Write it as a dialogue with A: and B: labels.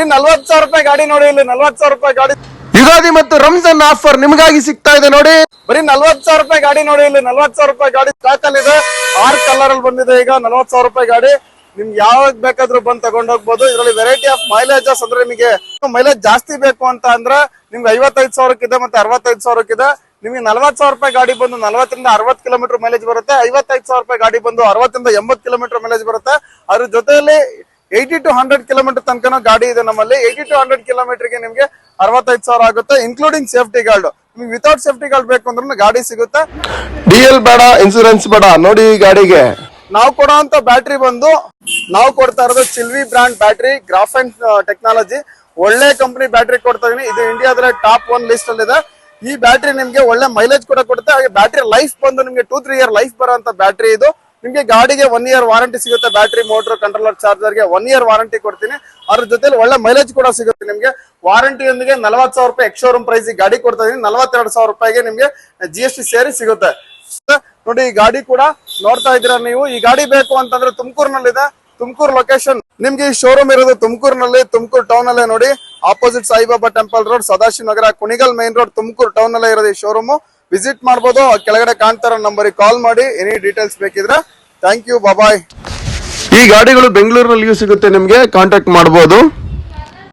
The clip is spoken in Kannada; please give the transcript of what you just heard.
A: ಬರೀ ನಲ್ವತ್ ಸಾವಿರ ರೂಪಾಯಿ ಗಾಡಿ ನೋಡಿ ಇಲ್ಲಿ ನಲ್ವತ್ ಸಾವಿರ ರೂಪಾಯಿ ಗಾಡಿ.
B: ಯುಗಾದಿ ಮತ್ತು ರಂಜಾನ್ ಆಫರ್ ನಿಮಗಾಗಿ ಸಿಗ್ತಾ ಇದೆ ನೋಡಿ.
A: ಬರೀ ನಲ್ವತ್ ಸಾವಿರ ರೂಪಾಯಿ ಗಾಡಿ ನೋಡಿ ಇಲ್ಲಿ ನಲ್ವತ್ ಸಾವಿರ ರೂಪಾಯಿ ಗಾಡಿ ಸ್ಟಾಕ್ ಅಲ್ಲಿ ಇದೆ. ಆರ್ ಕಲರ್ ಅಲ್ಲಿ ಬಂದಿದೆ ಈಗ ನಲ್ವತ್ ಸಾವಿರ ರೂಪಾಯಿ ಗಾಡಿ. ನಿಮ್ಗೆ ಯಾವಾಗ ಬೇಕಾದ್ರೂ ಬಂದ್ ತಗೊಂಡ್ ಹೋಗ್ಬೋದು. ಇದರಲ್ಲಿ ವೆರೈಟಿ ಆಫ್ ಮೈಲೇಜಸ್ ಅಂದ್ರೆ ನಿಮಗೆ ಮೈಲೇಜ್ ಜಾಸ್ತಿ ಬೇಕು ಅಂತ ಅಂದ್ರೆ ನಿಮ್ಗೆ ಐವತ್ತೈದು ಸಾವಿರಕ್ಕಿದೆ ಮತ್ತೆ ಅರವತ್ತೈದು ಸಾವಿರಕ್ಕಿದೆ. ನಿಮಗೆ ನಲ್ವತ್ ಸಾವಿರ ರೂಪಾಯಿ ಗಾಡಿ ಬಂದು ನಲ್ವತ್ತರಿಂದ ಅರವತ್ ಕಿಲೋಮೀಟರ್ ಮೈಲೇಜ್ ಬರುತ್ತೆ. ಐವತ್ತೈದು ಸಾವಿರ ರೂಪಾಯಿ ಗಾಡಿ ಬಂದು ಅರವತ್ತರಿಂದ ಎಂಬತ್ ಕಿಲೋಮೀಟರ್ ಮೈಲೇಜ್ ಬರುತ್ತೆ. ಅದ್ರ ಜೊತೆಯಲ್ಲಿ ಏಯ್ಟಿ ಟು ಹಂಡ್ರೆಡ್ ಕಿಲೋಮೀಟರ್ ತನಕ ಗಾಡಿ ಇದೆ ನಮ್ಮಲ್ಲಿ. ಏಯ್ಟಿ ಟು ಹಂಡ್ರೆಡ್ ಕಿಲೋಮೀಟರ್ಗೆ ನಿಮಗೆ ಅರವತ್ತೈದು ಸಾವಿರ ಆಗುತ್ತೆ ಇನ್ಕ್ಲೂಡಿಂಗ್ ಸೇಫ್ಟಿ ಗಾರ್ಡ್ ನಿಮ್ಗೆ ವಿತೌಟ್ ಸೇಫ್ಟಿ ಗಾರ್ಡ್ ಬೇಕು ಅಂದ್ರೆ ಗಾಡಿ ಸಿಗುತ್ತೆ.
B: ಡಿ ಎಲ್ ಬೇಡ ಇನ್ಸೂರೆನ್ಸ್ ಬೇಡ ನೋಡಿ ಈ ಗಾಡಿಗೆ.
A: ನಾವು ಕೊಡುವಂತ ಬ್ಯಾಟ್ರಿ ಬಂದು ನಾವು ಕೊಡ್ತಾ ಇರೋದು Chilwee brand battery graphene technology ಒಳ್ಳೆ ಕಂಪನಿ ಬ್ಯಾಟ್ರಿ ಕೊಡ್ತಾ ಇದೀನಿ. ಇದು ಇಂಡಿಯಾದ ಟಾಪ್ ಒನ್ ಲಿಸ್ಟ್ ಅಲ್ಲಿ ಇದೆ. ಈ ಬ್ಯಾಟ್ರಿ ನಿಮ್ಗೆ ಒಳ್ಳೆ ಮೈಲೇಜ್ ಕೂಡ ಕೊಡುತ್ತೆ. ಹಾಗೆ ಬ್ಯಾಟ್ರಿ ಲೈಫ್ ಬಂದು ನಿಮ್ಗೆ ಟೂ ತ್ರೀ ಇಯರ್ ಲೈಫ್ ಬರೋ ಬ್ಯಾಟ್ರಿ ಇದು. ನಿಮ್ಗೆ ಗಾಡಿಗೆ ಒನ್ ಇಯರ್ ವಾರಂಟಿ ಸಿಗುತ್ತೆ ಬ್ಯಾಟ್ರಿ ಮೋಟರ್ ಕಂಟ್ರೋಲರ್ ಚಾರ್ಜರ್ಗೆ ಒನ್ ಇಯರ್ ವಾರಂಟಿ ಕೊಡ್ತೀನಿ. ಅದ್ರ ಜೊತೆಲಿ ಒಳ್ಳೆ ಮೈಲೇಜ್ ಕೂಡ ಸಿಗುತ್ತೆ ನಿಮ್ಗೆ. ವಾರಂಟಿಯೊಂದಿಗೆ ನಲವತ್ತು ಸಾವಿರ ರೂಪಾಯಿ ಎಕ್ಸ್ ಶೋರೂಮ್ ಪ್ರೈಸ್ ಗಾಡಿ ಕೊಡ್ತಾ ಇದೀನಿ ನಲವತ್ತೆರಡು ಸಾವಿರ ರೂಪಾಯಿಗೆ ನಿಮ್ಗೆ ಜಿ ಎಸ್ ಟಿ ಸೇರಿ ಸಿಗುತ್ತೆ. ನೋಡಿ ಈ ಗಾಡಿ ಕೂಡ ನೋಡ್ತಾ ಇದ್ದೀರಾ ನೀವು. ಈ ಗಾಡಿ ಬೇಕು ಅಂತಂದ್ರೆ ತುಮಕೂರಿನಲ್ಲಿದೆ. ತುಮಕೂರು ಲೊಕೇಶನ್ ನಿಮ್ಗೆ ಈ ಶೋರೂಮ್ ಇರೋದು ತುಮಕೂರಿನಲ್ಲಿ, ತುಮಕೂರು ಟೌನ್ ಅಲ್ಲೇ ನೋಡಿ. Opposite Saibaba temple road Sadashiva Nagar Kunigal main road Tumakuru town ಅಲ್ಲೇ ಇರೋದು ಈ ಶೋರೂಮ್ ವಿಸಿಟ್ ಮಾಡ್ಬೋದು. ಕೆಳಗಡೆ ಕಾಣ್ತಾರ ನಂಬರಿಗೆ ಕಾಲ್ ಮಾಡಿ. ಎನಿ ಡೀಟೇಲ್ಸ್ ಬೇಕಿದ್ರೆ ಥ್ಯಾಂಕ್ ಯು ಬಾಯ್
B: ಈ ಗಾಡಿಗಳು ಬೆಂಗಳೂರಿನಲ್ಲಿಯೂ ಸಿಗುತ್ತೆ, ನಿಮಗೆ ಕಾಂಟ್ಯಾಕ್ಟ್ ಮಾಡಬಹುದು